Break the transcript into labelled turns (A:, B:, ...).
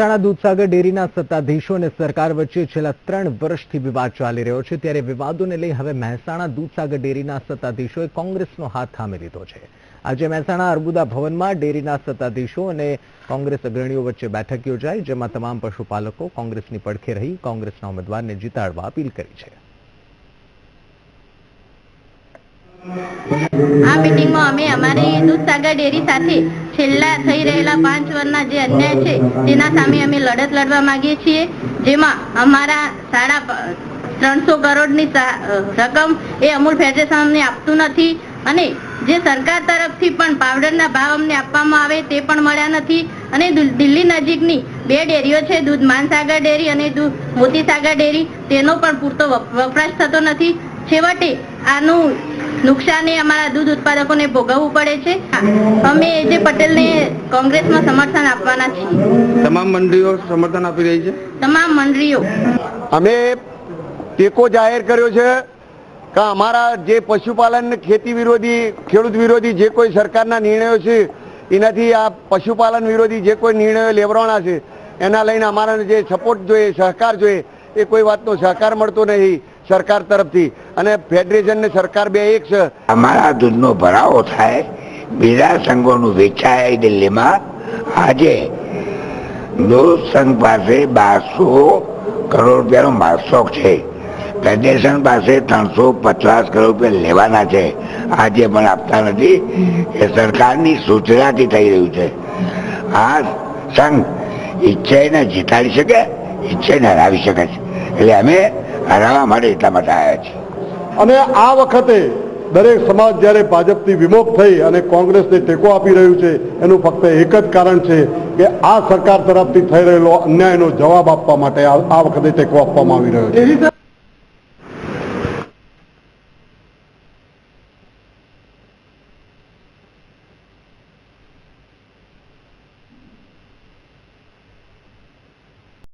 A: મહેસાણા દૂધસાગર ડેરીના સત્તાધીશો અને સરકાર વચ્ચે છેલ્લા ત્રણ વર્ષથી વિવાદ ચાલી રહ્યો છે. ત્યારે વિવાદોને લઈ હવે મહેસાણા દૂધસાગર ડેરીના સત્તાધીશોએ કોંગ્રેસનો હાથ થામી લીધો છે. આજે મહેસાણા અર્બુદા ભવનમાં ડેરીના સત્તાધીશો અને કોંગ્રેસ અગ્રણીઓ વચ્ચે બેઠક યોજાઈ, જેમાં તમામ પશુપાલકો કોંગ્રેસની પડખે રહી કોંગ્રેસના ઉમેદવારને જીતાડવા અપીલ કરી છે.
B: આ મીટિંગમાં અમે અમારી દૂધસાગર ડેરી સાથે છેલ્લા થઈ રહેલા પાંચ વર્ષના જે અન્યાય છે, તેના સામે અમે લડત લડવા માંગીએ છીએ, જેમાં અમારા સાડા ત્રણસો કરોડની રકમ એ અમૂલ ફેડરેશન અમને આપતું નથી અને જે સરકાર તરફથી પણ પાવડરના ભાવ અમને આપવામાં આવે તે પણ મળ્યા નથી અને દિલ્હી નજીકની બે ડેરીઓ છે, દૂધ માનસાગર ડેરી અને દૂધ મોતીસાગર ડેરી, તેનો પણ પૂરતો વપ- વપરાશ થતો નથી. છેવટે આનું નુકસાન એ અમારા દૂધ ઉત્પાદકોને ભોગવવું પડે છે. અમે જે પટેલને કોંગ્રેસમાં સમર્થન આપવાના છીએ.
C: તમામ મંડળીઓ સમર્થન આપી રહી છે?
B: તમામ મંડળીઓ.
D: અમે ટેકો જાહેર કર્યો છે કે અમારા જે પશુપાલન ખેતી વિરોધી ખેડૂત વિરોધી જે કોઈ સરકારના નિર્ણયો છે એનાથી આ પશુપાલન વિરોધી જે કોઈ નિર્ણયો લેવરાણા છે એના લઈને અમારાને જે સપોર્ટ જોઈએ સહકાર જોઈએ એ કોઈ વાતનો સહકાર મળતો નહીં. સરકાર તરફથી અને ફેડરેશન ને સરકાર બે એક છે.
E: અમારા દૂધનો ભરાવો થાય, બીજા સંઘોનું વેચાય દિલ્હીમાં. આજે દૂધ સંઘ પાસે બારસો કરોડ રૂપિયાનો માલશોખ છે. ફેડરેશન પાસે ત્રણસો પચાસ કરોડ રૂપિયા લેવાના છે. આજે પણ આપતા નથી. એ સરકારની સૂચનાથી થઈ રહ્યું છે. આ સંઘ ઈચ્છાઈને જીતાડી શકે ઈચ્છાને હરાવી શકે છે. એટલે અમે હરાવવા માટે એટલા માટે આવ્યા છે.
F: અને આ વખતે દરેક સમાજ જ્યારે ભાજપથી વિમુખ થઈ અને કોંગ્રેસને ટેકો આપી રહ્યું છે એનું ફક્ત એક જ કારણ છે કે આ સરકાર તરફથી થઈ રહેલો અન્યાયનો જવાબ આપવા માટે આ આ વખતે ટેકો આપવામાં આવી રહ્યો છે.